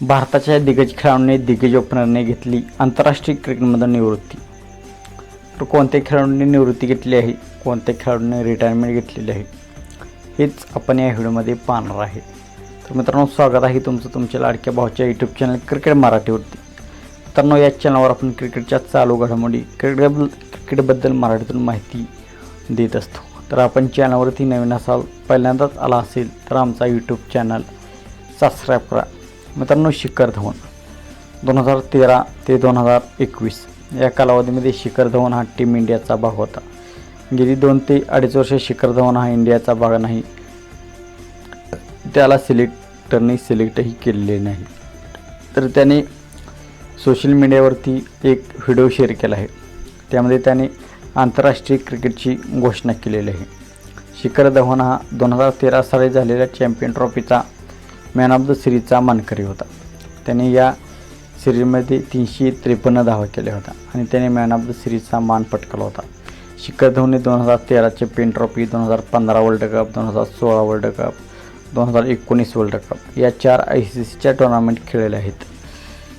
भारताच्या दिग्गज खेळाडूंनी दिग्गज ओपनरने घेतली आंतरराष्ट्रीय क्रिकेटमधून निवृत्ती. तर कोणत्या खेळाडूंनी निवृत्ती घेतली आहे? कोणत्या खेळाडूंनी रिटायरमेंट घेतलेली आहे? हेच आपण या व्हिडिओमध्ये पाहणार आहे. तर मित्रांनो स्वागत आहे तुमचं तुमच्या लाडक्या भाऊच्या यूट्यूब चॅनल क्रिकेट मराठीवरती. मित्रांनो या चॅनलवर आपण क्रिकेटच्या चालू घडामोडी क्रिकेटबद्दल क्रिकेटबद्दल मराठीतून माहिती देत असतो. तर आपण चॅनलवरती नवीन असाल पहिल्यांदाच आला असेल तर आमचा यूट्यूब चॅनल सबस्क्राईब करा. मित्रांनो शिखर धवन. दोन हजार तेरा ते दोन हजार एकवीस या कालावधीमध्ये शिखर धवन हा टीम इंडियाचा भाग होता. गेली दोन ते अडीच वर्ष शिखर धवन हा इंडियाचा भाग नाही. त्याला सिलेक्टरने सिलेक्टही केलेले नाही. तर त्याने सोशल मीडियावरती एक व्हिडिओ शेअर केला आहे. त्यामध्ये त्याने आंतरराष्ट्रीय क्रिकेटची घोषणा केलेली आहे. शिखर धवन हा दोन हजार तेरा साली झालेल्या चॅम्पियन ट्रॉफीचा मॅन ऑफ द सिरीजचा मानकरी होता. त्याने या सिरीजमध्ये तीनशे त्रेपन्न धावा केल्या होत्या आणि त्याने मॅन ऑफ द सिरीजचा मान पटकला होता. शिखर धवनने दोन हजार तेराचे पेन ट्रॉफी दोन हजार पंधरा वर्ल्ड कप दोन हजार सोळा वर्ल्ड कप दोन हजार एकोणीस वर्ल्ड कप या चार आय सी सीच्या टुर्नामेंट खेळलेल्या आहेत.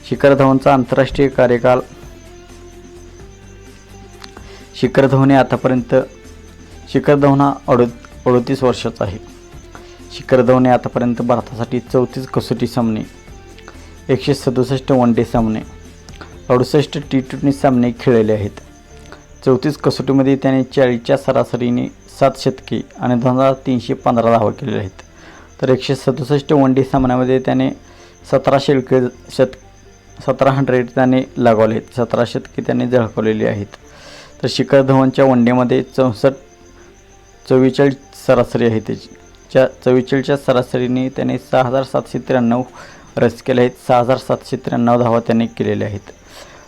शिखर धवनचा आंतरराष्ट्रीय कार्यकाल शिखर धवन हे आतापर्यंत शिखर धवन हा अडो अडोतीस वर्षाचा आहे. शिखर धवने आतापर्यंत भारतासाठी चौतीस कसोटी सामने एकशे सदुसष्ट वन डे सामने अडुसष्ट टी ट्वेंटी सामने खेळलेले आहेत. चौतीस कसोटीमध्ये त्याने चाळीसच्या सरासरीने सात शतके आणि दोन हजार तीनशे पंधरा धावा केलेल्या आहेत. तर एकशे सदुसष्ट वन डे सामन्यामध्ये त्याने सतरा शेळके शत सतरा हंड्रेड त्याने लागवले आहेत. सतरा शतके त्याने झळकवलेली आहेत. तर शिखर धवनच्या वनडेमध्ये चौसष्ट चव्वेचाळीस सरासरी आहे त्याची. च्या चव्वेचाळीसच्या सरासरीने त्याने सहा हजार सातशे त्र्याण्णव रस केले आहेत. सहा हजार सातशे त्र्याण्णव धावा त्याने केलेल्या आहेत.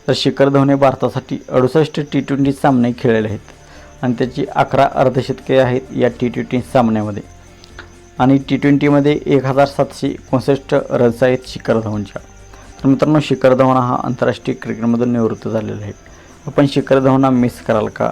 तर शिखर धवने भारतासाठी अडुसष्ट टी ट्वेंटी सामने खेळलेले आहेत. आणि त्याची अकरा अर्धशतके आहेत या टी ट्वेंटी सामन्यामध्ये. आणि टी ट्वेंटीमध्ये एक हजार सातशे एकोणसष्ट रन्स आहेत शिखर धवनच्या. तर मित्रांनो शिखर धवन हा आंतरराष्ट्रीय क्रिकेटमधून निवृत्त झालेला आहे. आपण शिखर धवन मिस कराल का?